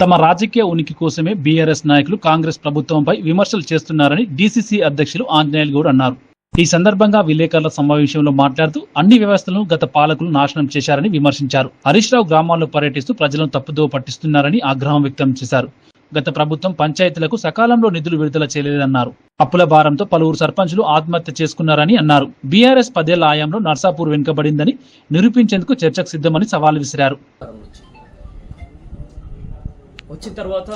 తమ రాజకీయ ఉనికి కోసమే బీఆర్ఎస్ నాయకులు కాంగ్రెస్ ప్రభుత్వంపై విమర్శలు చేస్తున్నారని డీసీసీ అధ్యక్షులు ఆంజనేయులు గౌడ్ అన్నారు. ఈ సందర్భంగా విలేకరుల సమావేశంలో మాట్లాడుతూ అన్ని వ్యవస్థలను గత పాలకులు నాశనం చేశారని విమర్శించారు. హరీష్ రావు గ్రామాల్లో పర్యటిస్తూ ప్రజలను తప్పుదోవ పట్టిస్తున్నారని ఆగ్రహం వ్యక్తం చేశారు. గత ప్రభుత్వం పంచాయతీలకు సకాలంలో నిధులు విడుదల చేయలేదన్నారు. అప్పుల భారంతో పలువురు సర్పంచులు ఆత్మహత్య చేసుకున్నారని అన్నారు. బీఆర్ఎస్ పదేళ్ళ ఆయంలో నర్సాపూర్ వెనుకబడిందని నిరూపించేందుకు చర్చకు సిద్ధమని సవాల్ విసిరారు. వచ్చిన తర్వాత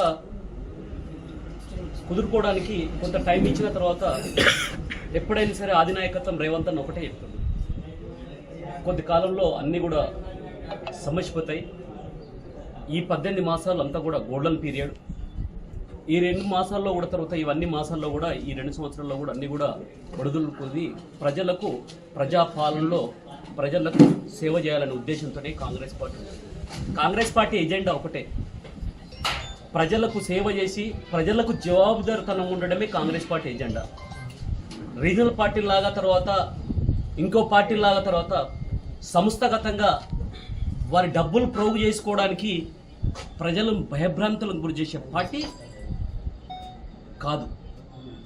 కుదురుకోవడానికి కొంత టైం ఇచ్చిన తర్వాత ఎప్పుడైనా సరే ఆధినాయకత్వం రేవంత్ అన్న ఒకటే చెప్తుంది. కొద్ది కాలంలో అన్నీ కూడా సమసిపోతాయి. ఈ పద్దెనిమిది మాసాలు అంతా కూడా గోల్డెన్ పీరియడ్. ఈ రెండు మాసాల్లో కూడా తర్వాత ఇవన్నీ మాసాల్లో కూడా ఈ రెండు సంవత్సరాల్లో కూడా అన్నీ కూడా ఒడుదులు ప్రజలకు ప్రజాపాలనలో ప్రజలకు సేవ చేయాలనే ఉద్దేశంతోనే Congress party Congress party agenda ఒకటే. ప్రజలకు సేవ చేసి ప్రజలకు జవాబుదారితనం ఉండడమే Congress party agenda. Regional party లాగా తర్వాత ఇంకో పార్టీ లాగా తర్వాత సంస్థగతంగా వారి డబ్బులు ప్రోగు చేసుకోవడానికి ప్రజలను భయభ్రాంతులకు గురి చేసే పార్టీ కాదు.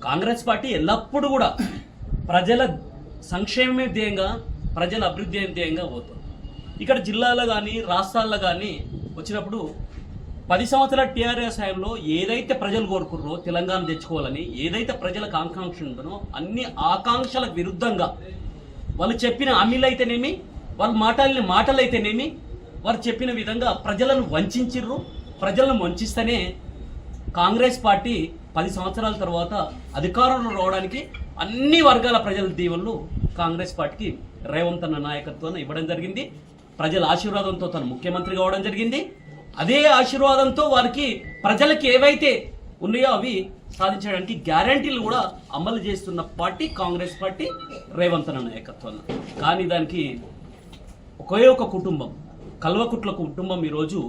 కాంగ్రెస్ పార్టీ ఎల్లప్పుడూ కూడా ప్రజల సంక్షేమమే ధ్యేయంగా ప్రజల అభివృద్ధి ధ్యేయంగా పోతుంది. ఇక్కడ జిల్లాలో కానీ రాష్ట్రాల్లో కానీ వచ్చినప్పుడు పది సంవత్సరాల టీఆర్ఎస్ హయాంలో ఏదైతే ప్రజలు కోరుకుర్రో తెలంగాణ తెచ్చుకోవాలని ఏదైతే ప్రజలకు ఆకాంక్ష ఉందనో అన్ని ఆకాంక్షల విరుద్ధంగా వాళ్ళు చెప్పిన హామీలు అయితేనేమి వాళ్ళు మాట్లాడిన మాటలు అయితేనేమి వారు చెప్పిన విధంగా ప్రజలను వంచిర్రు ప్రజలను వంచిస్తేనే కాంగ్రెస్ పార్టీ పది సంవత్సరాల తర్వాత అధికారంలో రావడానికి అన్ని వర్గాల ప్రజల దీవెనలు కాంగ్రెస్ పార్టీకి రేవంత్ అన్న నాయకత్వాన్ని ఇవ్వడం జరిగింది. ప్రజల ఆశీర్వాదంతో తను ముఖ్యమంత్రి కావడం జరిగింది. అదే ఆశీర్వాదంతో వారికి ప్రజలకు ఏవైతే ఉన్నాయో అవి సాధించడానికి గ్యారంటీలు కూడా అమలు చేస్తున్న పార్టీ కాంగ్రెస్ పార్టీ రేవంత్ అన్న కానీ దానికి ఒకే ఒక కుటుంబం కల్వకుట్ల కుటుంబం ఈరోజు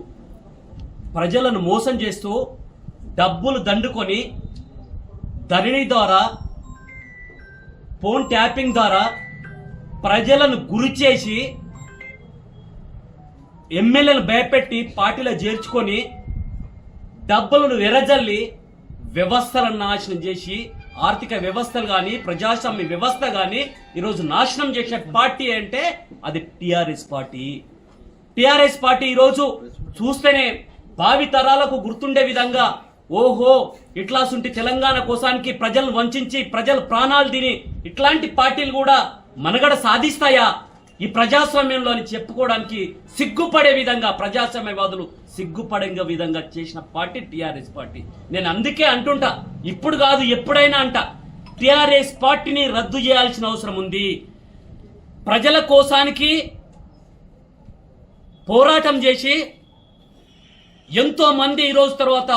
ప్రజలను మోసం చేస్తూ డబ్బులు దండుకొని ధరణి ద్వారా ఫోన్ ట్యాపింగ్ ద్వారా ప్రజలను గురి చేసి ఎమ్మెల్యేలు భయపెట్టి పార్టీలో చేర్చుకొని డబ్బులను వెరజల్లి వ్యవస్థలను నాశనం చేసి ఆర్థిక వ్యవస్థలు కానీ ప్రజాస్వామ్య వ్యవస్థ కానీ ఈరోజు నాశనం చేసే పార్టీ అంటే అది టిఆర్ఎస్ పార్టీ. టిఆర్ఎస్ పార్టీ ఈరోజు చూస్తేనే భావి తరాలకు గుర్తుండే విధంగా ఓహో ఇట్లాసుంటి తెలంగాణ కోసానికి ప్రజలు వంచి ప్రజలు ప్రాణాలు తిని ఇట్లాంటి పార్టీలు కూడా మనగడ సాధిస్తాయా? ఈ ప్రజాస్వామ్యంలోని చెప్పుకోవడానికి సిగ్గుపడే విధంగా ప్రజాస్వామ్యవాదులు సిగ్గుపడే విధంగా చేసిన పార్టీ టిఆర్ఎస్ పార్టీ. నేను అందుకే అంటుంటా ఇప్పుడు కాదు ఎప్పుడైనా అంట టిఆర్ఎస్ పార్టీని రద్దు చేయాల్సిన అవసరం ఉంది. ప్రజల కోసానికి పోరాటం చేసి ఎంతో మంది ఈ రోజు తర్వాత